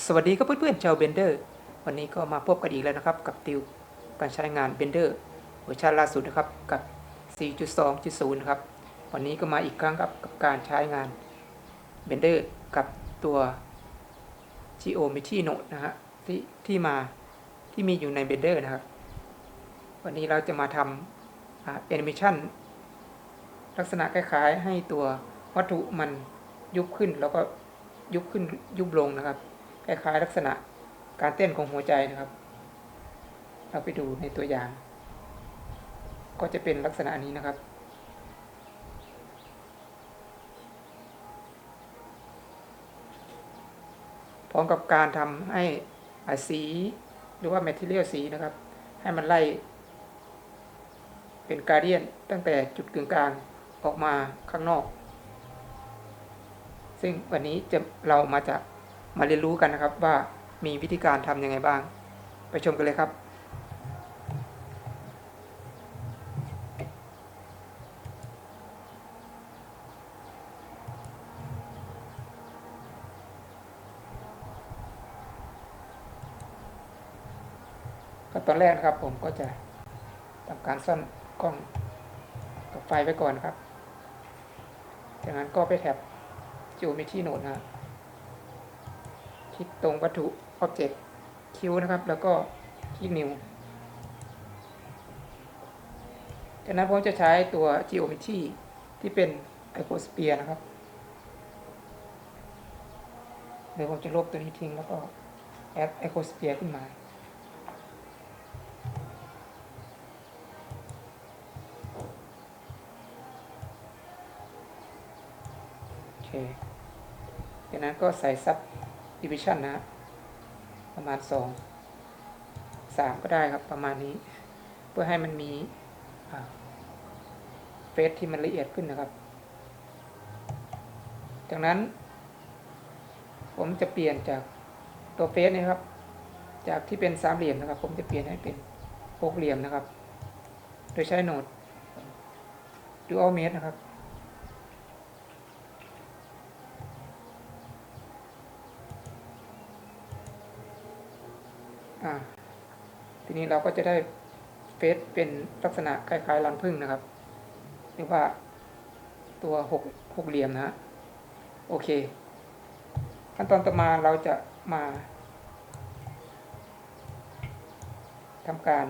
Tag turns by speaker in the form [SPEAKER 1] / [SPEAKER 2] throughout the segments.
[SPEAKER 1] สวัสดีครับเพื่อนๆชาวเบนเดอร์วันนี้ก็มาพบกันอีกแล้วนะครับ กับติวการใช้งานเบนเดอร์เวอร์ชันล่าสุดนะครับกับ 4.2.0 นะครับ วันนี้ก็มาอีกครั้งครับกับการใช้งานเบนเดอร์กับตัว Geometry Node นะฮะที่ที่มาที่มีอยู่ใน Blender นะครับ วันนี้เราจะมาทำแอนิเมชันลักษณะคล้ายๆ ให้ตัววัตถุมันยุบขึ้นแล้วก็ยุบขึ้นยุบลงนะครับ คล้ายๆลักษณะการเต้นของหัวใจนะครับ เราไปดูในตัวอย่าง ก็จะเป็นลักษณะนี้นะครับ พร้อมกับการทำให้สีหรือว่า material สีนะครับ ให้มันไล่ เป็นการเดียนตั้งแต่จุดกึ่งกลางออกมาข้างนอก ซึ่งวันนี้จะเรามาจะ มาเรียนรู้กันนะครับว่ามีวิธีการทำยังไงบ้าง ไปชมกันเลยครับ ก็ตอนแรกนะครับผมก็จะทำการซ่อนกล้องกับไฟไว้ก่อนนครับจากนั้นก็ไปแท็บ Geometry Node นะค ลิกตรงวัตถุ Object คิวนะครับ แล้วก็คลิกนิ้วจากนั้นผมจะใช้ตัว Geometry ที่เป็น Icosphere นะครับเดี๋ยวผมจะลบตัวนี้ทิ้งแล้วก็ add Icosphere ขึ้นมาโอเคจากนั้นก็ใส่ซับ sub division นะประมาณ2 3ก็ได้ครับประมาณนี้ เพื่อให้มันมีเฟสที่มันละเอียดขึ้นนะครับ จากนั้น ผมจะเปลี่ยนจากตัวเฟสนี่ครับ จากที่เป็นสามเหลี่ยมนะครับ ผมจะเปลี่ยนให้เป็นหกเหลี่ยมนะครับ โดยใช้โหนด dual mesh นะครับ ทีนี้เราก็จะได้เฟสเป็นลักษณะคล้ายๆรังผึ้งนะครับหรือว่าตัวหกหกเหลี่ยมนะฮะโอเค ขั้นตอนต่อมาเราจะมาทำการ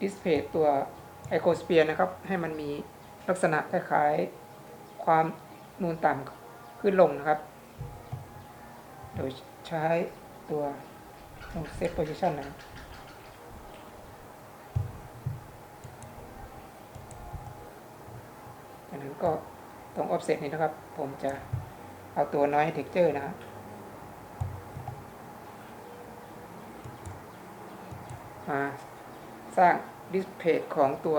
[SPEAKER 1] ดิสเพย์ตัวไอโคสเปียร์นะครับ ให้มันมีลักษณะคล้ายๆความนูนต่ำขึ้นลงนะครับ โดยใช้ตัว ตรง set position นะครับจากนั้นก็ตรง offset นี้นะครับ ผมจะเอาตัวน้อย texture นะครับมาสร้าง display ของตัว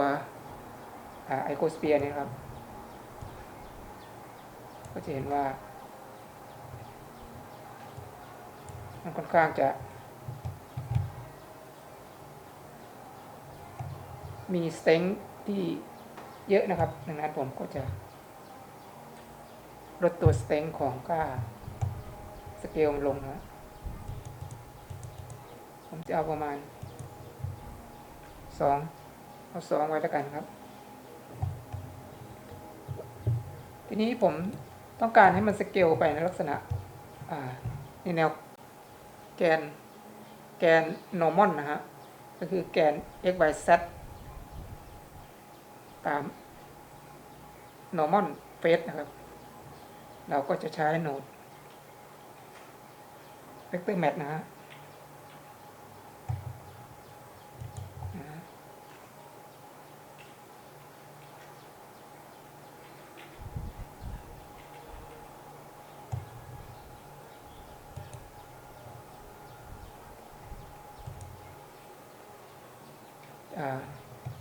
[SPEAKER 1] ไอโคสเปียร์นี่ครับ ก็จะเห็นว่า มันค่อนข้างจะ มีสเต็งที่เยอะนะครับ ดังนั้นผมก็จะลดตัวสเต็งของค่าสเกลลงนะ ผมจะเอาประมาณสองเอาสองไว้แล้วกันครับ ทีนี้ผมต้องการให้มันสเกลไปในลักษณะในแนวแกนแกน normal นะฮะ ก็คือแกน x y z normal face นะครับ เราก็จะใช้โนด vector match นะฮะ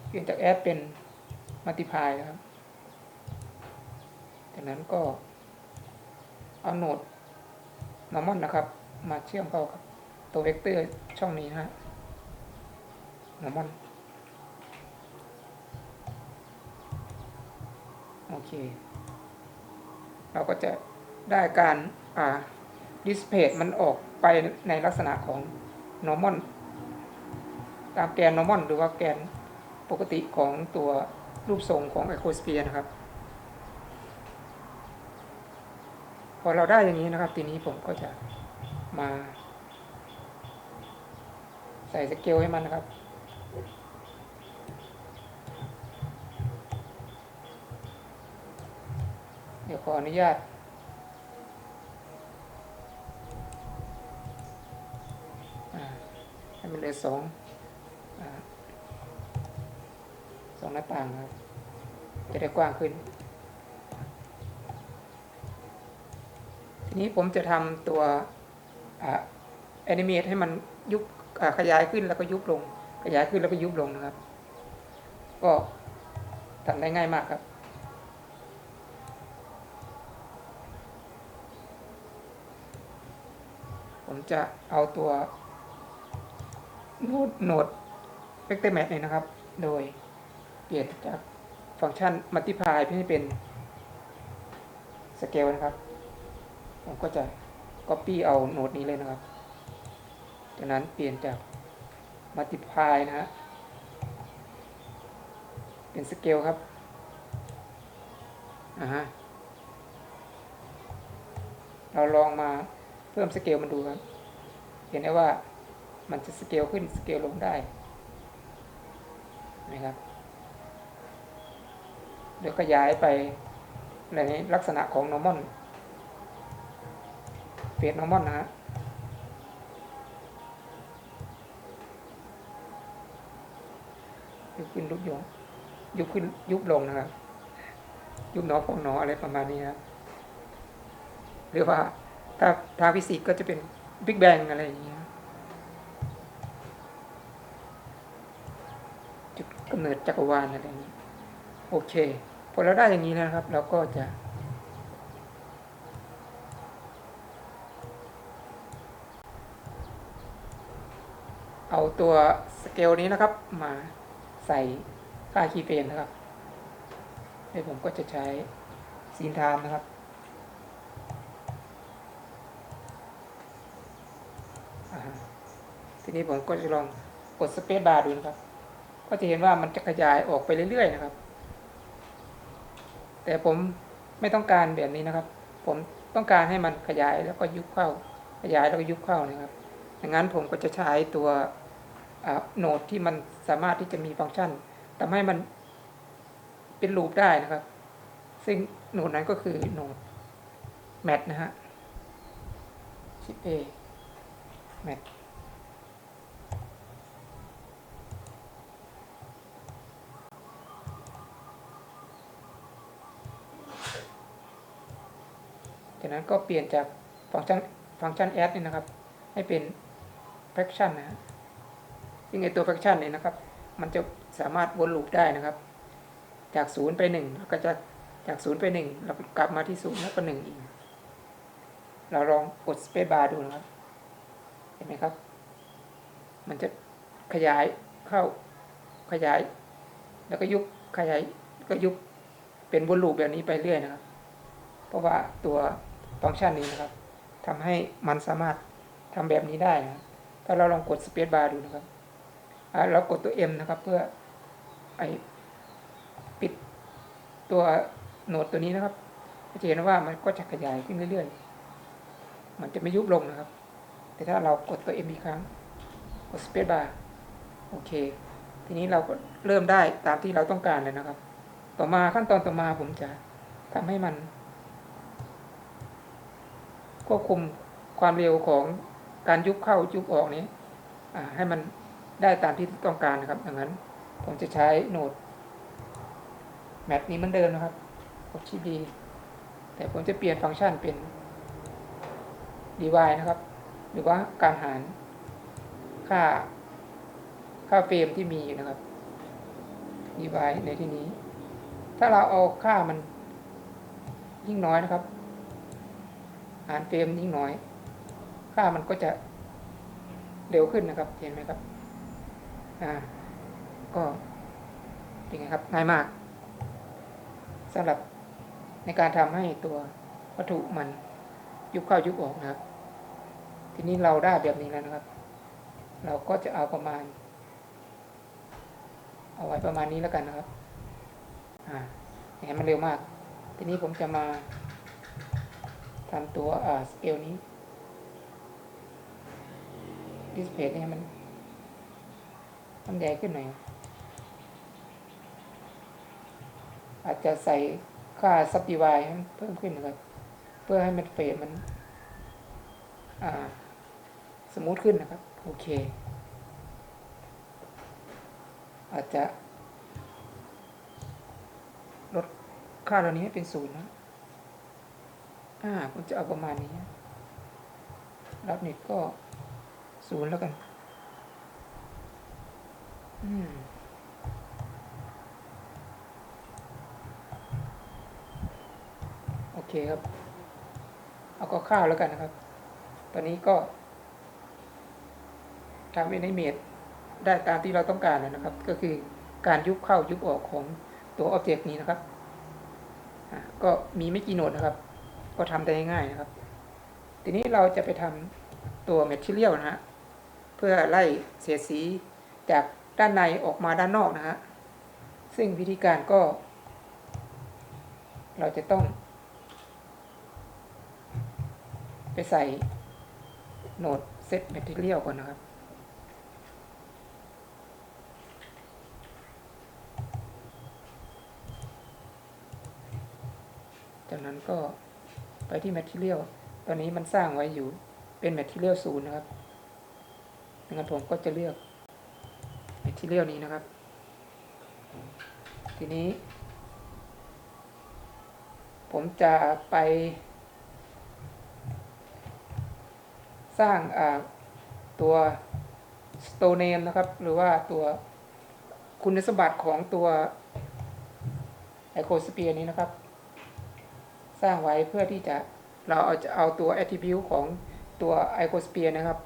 [SPEAKER 1] เปลี่ยนจากแอดเป็น มัลติพายนะครับ จากนั้นก็เอาโหนด normal นะครับ มาเชื่อมเข้ากับตัวเวกเตอร์ช่องนี้นะฮะ normal โอเค เราก็จะได้การอ่า display มันออกไปในลักษณะของ normal ตามแกน normal หรือว่าแกนปกติของตัว รูปทรงของ icosphere นะครับ พอเราได้อย่างนี้นะครับ ทีนี้ผมก็จะมา ใส่สเกลให้มันนะครับเดี๋ยวขออนุญาต ให้มันเหลือสองอ่า สองหน้าต่างครับ จะได้กว้างขึ้น ทีนี้ผมจะทำตัวแอนิเมตให้มันยุบขยายขึ้นแล้วก็ยุบลง ขยายขึ้นแล้วก็ยุบลงนะครับ ก็ทำได้ง่ายมากครับผมจะเอาตัวโนดโนดเวกเตอร์แมทเนี่ยนะครับ โดย เปลี่ยนจากฟังก์ชันมัลติพายให้เป็นสเกลนะครับ ผมก็จะ Copy เอาโนดนี้เลยนะครับ จากนั้นเปลี่ยนจากมัลติพายนะฮะ เป็นสเกลครับ อ่าฮะ เราลองมาเพิ่มสเกลมันดูครับ เห็นได้ว่ามันจะสเกลขึ้นสเกลลงได้นะครับ เดี๋ยวขยายไปในลักษณะของ normal เฟส normal นะฮะยุบขึ้นยุบลงยุบขึ้นยุบลงนะครับ ยุบหนอพองหนออะไรประมาณนี้ครับหรือว่าถ้าทางฟิสิกส์ก็จะเป็นบิ๊กแบงอะไรอย่างเงี้ยจุดกำเนิดจักรวาลอะไรอย่างนี้ โอเค พอเราได้อย่างนี้แล้วนะครับ เราก็จะ เอาตัวสเกลนี้นะครับ มาใส่ค่าคีย์เฟรมนะครับในผมก็จะใช้ซีนไทม์นะครับทีนี้ผมก็จะลองกดสเปซบาร์ดูนะครับ ก็จะเห็นว่ามันจะขยายออกไปเรื่อยๆนะครับ แต่ผมไม่ต้องการแบบนี้นะครับ ผมต้องการให้มันขยายแล้วก็ยุบเข้า ขยายแล้วก็ยุบเข้านะครับดังนั้นผมก็จะใช้ตัวโหนดที่มันสามารถที่จะมีฟังก์ชันทำให้มันเป็นลูปได้นะครับ ซึ่งโหนดนั้นก็คือโหนด mat นะฮะชิป A mat จากนั้นก็เปลี่ยนจากฟังก์ชันฟังก์ชัน add นี่นะครับ ให้เป็น fraction นะซึ่งไอตัว fraction เนี่ยนะครับ มันจะสามารถวนลูปได้นะครับ จากศูนย์ไปหนึ่งแล้วก็จะจากศูนย์ไปหนึ่งแล้วกลับมาที่ศูนย์แล้วก็หนึ่งอีก เราลองกด space bar ดูนะครับ เห็นไหมครับ มันจะขยายเข้าขยาย แล้วก็ยุบขยายก็ยุบเป็นวนลูปแบบนี้ไปเรื่อยนะครับ เพราะว่าตัว ฟังก์ชันนี้นะครับทำให้มันสามารถทำแบบนี้ได้นะถ้าเราลองกด space bar ดูนะครับเรากดตัว M นะครับ เพื่อไอปิดตัวโหนดตัวนี้นะครับจะเห็นว่ามันก็จะขยายขึ้นเรื่อยๆ มันจะไม่ยุบลงนะครับ แต่ถ้าเรากดตัว M อีกครั้ง กด space bar โอเค ทีนี้เราก็เริ่มได้ตามที่เราต้องการเลยนะครับ ต่อมาขั้นตอนต่อมาผมจะทำให้มัน ควบคุมความเร็วของการยุบเข้ายุบออกนี้ให้มันได้ตามที่ต้องการนะครับดังนั้นผมจะใช้โหนดแมทนี้เหมือนเดิมนะครับกดชิปดีแต่ผมจะเปลี่ยนฟังก์ชันเป็น divide นะครับ หรือว่าการหารค่าค่าเฟรมที่มีอยู่นะครับ divide ในที่นี้ ถ้าเราเอาค่ามันยิ่งน้อยนะครับ หารเฟรมยิ่งน้อย ค่ามันก็จะเร็วขึ้นนะครับ เห็นไหมครับ อ่า ก็เป็นไงครับ ง่ายมากสำหรับในการทำให้ตัววัตถุมันยุบเข้ายุบออกนะครับ ทีนี้เราได้แบบนี้แล้วนะครับ เราก็จะเอาประมาณ เอาไว้ประมาณนี้แล้วกันนะครับ อ่าอย่างนั้นมันเร็วมาก ทีนี้ผมจะมา ทำตัวอ่าสเกลนี้ดิสเพย์ให้มันมันใหญ่ขึ้นหน่อย อาจจะใส่ค่า subdivide ให้เพิ่มขึ้นนะครับ เพื่อให้มันเฟดมันอ่าสมูทขึ้นนะครับ โอเค อาจจะ ลดค่าเหล่านี้ให้เป็นศูนย์นะ อ่าผมจะเอาประมาณนี้รับเน็ตก็ศูนย์แล้วกัน อืมโอเคครับ เอาก็ข้าวแล้วกันนะครับ ตอนนี้ก็ทำเป็นไอเมดได้ตามที่เราต้องการแล้วนะครับ ก็คือการยุบเข้ายุบออกของตัวอ็อบเจกต์นี้นะครับอะก็มีไม่กี่โหนดนะครับ ก็ทำได้ง่ายนะครับ ทีนี้เราจะไปทำตัว Material นะฮะ เพื่อไล่เสียสีจากด้านในออกมาด้านนอกนะฮะ ซึ่งวิธีการก็ เราจะต้อง ไปใส่โหนด Set Material ก่อนนะครับจากนั้นก็ ไปที่ Material ตอนนี้มันสร้างไว้อยู่เป็น Material ศูนย์นะครับดังนั้นผมก็จะเลือก Material นี้นะครับ ทีนี้ ผมจะไป สร้างตัว store name นะครับ หรือว่าตัวคุณสมบัติของตัว icosphere นี้นะครับ สร้างไว้เพื่อที่จะเราเอาจะเอาตัว attribute ของตัว icosphere นะครับ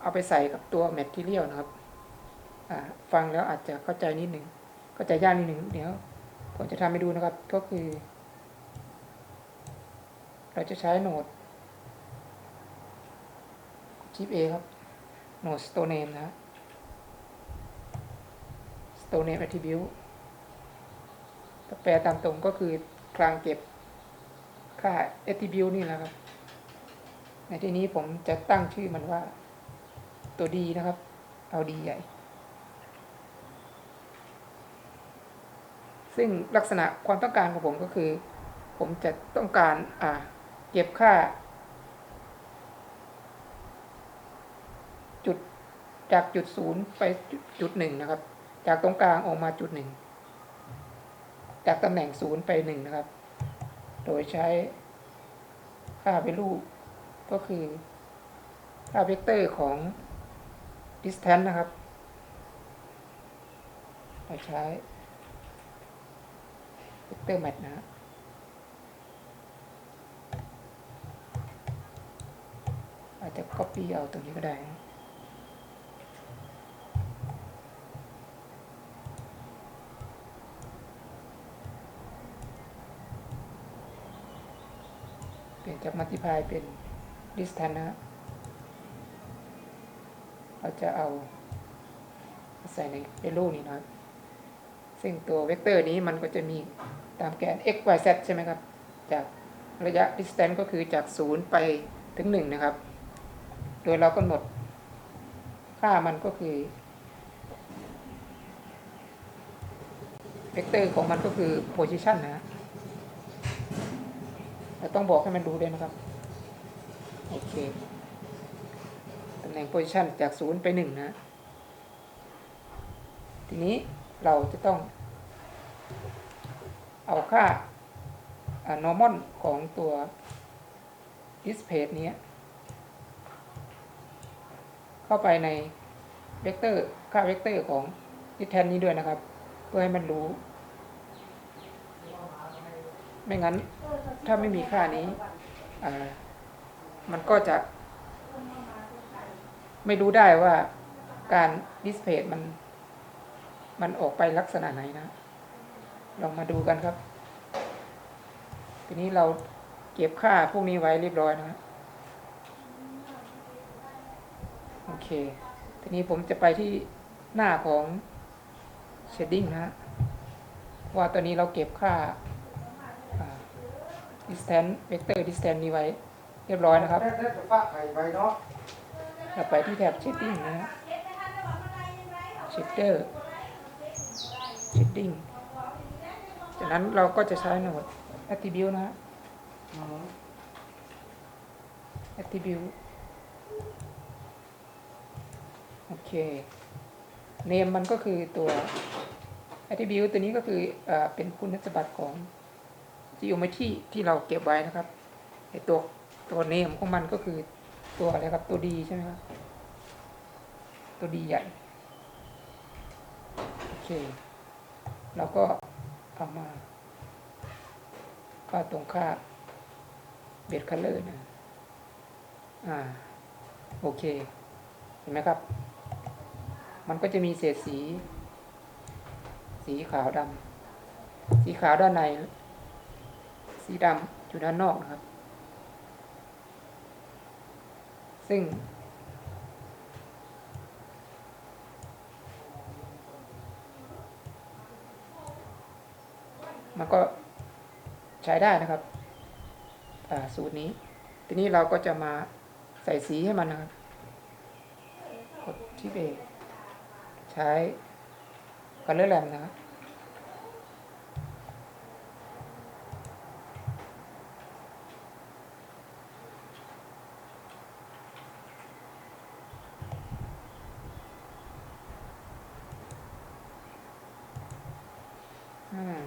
[SPEAKER 1] เอาไปใส่กับตัว material นะครับฟังแล้วอาจจะเข้าใจนิดหนึ่งเข้าใจยากนิดหนึ่งเดี๋ยวผมจะทำให้ดูนะครับก็คือ เราจะใช้โหนด ชิป A ครับโหนด store name นะ store name attribute แปลตามตรงก็คือ คลังเก็บค่า attribute นี่นะครับ ในที่นี้ผมจะตั้งชื่อมันว่าตัว D นะครับ เอา D ใหญ่ ซึ่งลักษณะความต้องการของผมก็คือ ผมจะต้องการอ่าเก็บค่า จุดจากจุดศูนย์ไปจุดหนึ่งนะครับ จากตรงกลางออกมาจุดหนึ่ง จากตำแหน่งศูนย์ไปหนึ่งนะครับ โดยใช้ค่า value ก็คือค่าเวกเตอร์ของ distance นะครับเราใช้เวกเตอร์ match นะฮะอาจจะ copy เอาตรงนี้ก็ได้นะ เปลี่ยนจาก multiply เป็น distance นะ เราจะเอาใส่ใน value นี้นะซึ่งตัวเวกเตอร์นี้มันก็จะมีตามแกน x y z ใช่ไหมครับ จากระยะ distance ก็คือจาก 0 ไปถึง 1 นะครับ โดยเรากำหนดค่ามันก็คือเวกเตอร์ของมันก็คือ position นะฮะ เราต้องบอกให้มันรู้ด้วยนะครับ โอเค ตำแหน่ง position จาก 0 ไป 1 นะ ทีนี้เราจะต้อง เอาค่า normal ของตัว display นี้ เข้าไปในเวกเตอร์ค่าเวกเตอร์ของ distance นี้ด้วยนะครับ เพื่อให้มันรู้ ไม่งั้น ถ้าไม่มีค่านี้มันก็จะไม่รู้ได้ว่าการ display มัน มันออกไปลักษณะไหนนะ ลองมาดูกันครับ ทีนี้เราเก็บค่าพวกนี้ไว้เรียบร้อยนะโอเค ทีนี้ผมจะไปที่หน้าของ shading นะ ว่าตอนนี้เราเก็บค่า distance vector distance นี้ไว้ เรียบร้อยนะครับ
[SPEAKER 2] ได้ได้จะฝากไข่ไปเนาะ
[SPEAKER 1] เราไปที่แถบ shading นะฮะ shader shading จากนั้นเราก็จะใช้โหนด attribute นะฮะ
[SPEAKER 2] อืม
[SPEAKER 1] attribute โอเค name มันก็คือตัว attribute ตัวนี้ก็คือเออเป็นคุณสมบัติของ geometry ที่เราเก็บไว้นะครับไอตัวตัว name ของมันก็คือตัวอะไรครับตัว d ใช่ไหมครับตัว d ใหญ่โอเคเราก็เอามาค่าตรงค่าเบสคัลเลอร์นะอ่าโอเค เห็นไหมครับ มันก็จะมีเศษสี สีขาวดำสีขาวด้านใน สีดำอยู่ด้านนอกนะครับ ซึ่ง มันก็ใช้ได้นะครับสูตรนี้ ทีนี้เราก็จะมาใส่สีให้มันนะครับ กดที่เบรกใช้ color lamp นะครับ อ่า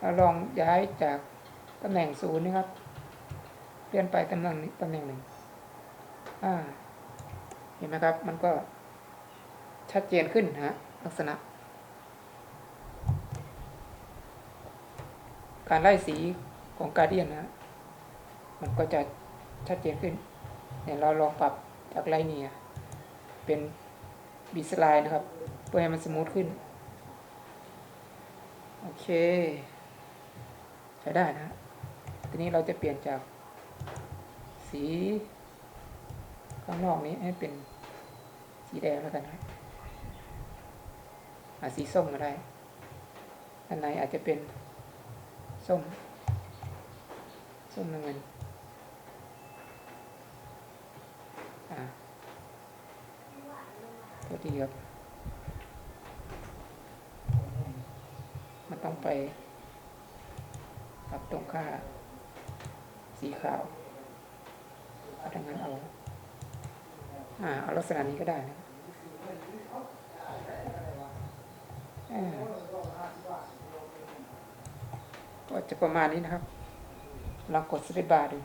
[SPEAKER 1] เราลอง ย้ายจากตำแหน่งศูนย์นะครับเลื่อนไปตำแหน่งตำแหน่งหนึ่งอ่าเห็นไหมครับ มันก็ชัดเจนขึ้นนะฮะลักษณะ การไล่สีของการเดียนนะมันก็จะชัดเจนขึ้นเนี่ยเราลองปรับจากไลเนียเป็นบีสไลน์นะครับเพื่อให้มันสมูทขึ้น โอเค ใช้ได้นะฮะทีนี้เราจะเปลี่ยนจากสีข้างนอกนี้ให้เป็นสีแดงแล้วกันนะอาสีส้มก็ได้ด้านในอาจจะเป็นส้ม ส้มน้ำเงินอ่าตัวดีครับ มันต้องไป ปรับตรงค่า สีขาวเอาดังนั้นเอาอ่าเอาลักษณะนี้ก็ได้นะก็จะประมาณนี้นะครับลองกดสเปซบาร์ดู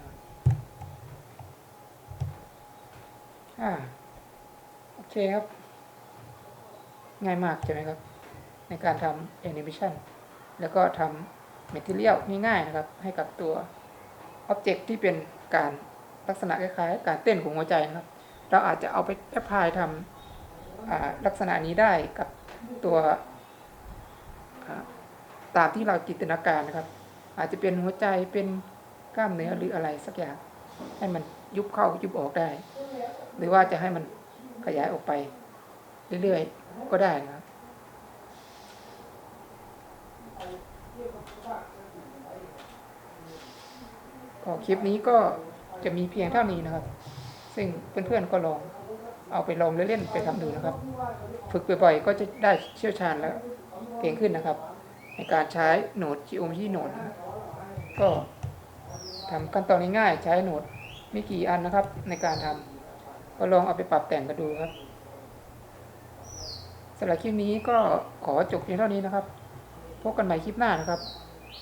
[SPEAKER 1] อ่าโอเคครับ ง่ายมากใช่ไหมครับ ในการทำแอนิเมชันแล้วก็ทำ Material ง่ายๆนะครับ ให้กับตัว Object ที่เป็นการลักษณะคล้ายๆ การเต้นของหัวใจนะครับ เราอาจจะเอาไปแอพพลายทำลักษณะนี้ได้กับตัวตามที่เราจินตนาการนะครับ อาจจะเป็นหัวใจเป็นกล้ามเนื้อหรืออะไรสักอย่าง ให้มันยุบเข้ายุบออกได้ หรือว่าจะให้มันขยายออกไป เรื่อยๆก็ได้นะครับ ก็คลิปนี้ก็จะมีเพียงเท่านี้นะครับ ซึ่งเพื่อนๆก็ลองเอาไปลองเล่นๆไปทำดูนะครับ ฝึกบ่อยๆก็จะได้เชี่ยวชาญแล้วเก่งขึ้นนะครับ ในการใช้โหนด geometry โหนดก็ทำขั้นตอนง่ายๆใช้โหนดไม่กี่อันนะครับ ในการทำก็ลองเอาไปปรับแต่งกันดูครับสำหรับคลิปนี้ก็ขอจบเพียงเท่านี้นะครับ พบกันใหม่คลิปหน้านะครับ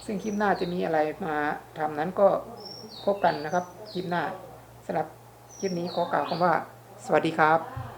[SPEAKER 1] ซึ่งคลิปหน้าจะมีอะไรมาทำนั้นก็พบกันนะครับคลิปหน้าสำหรับคลิปนี้ขอกล่าวคำว่า สวัสดีครับ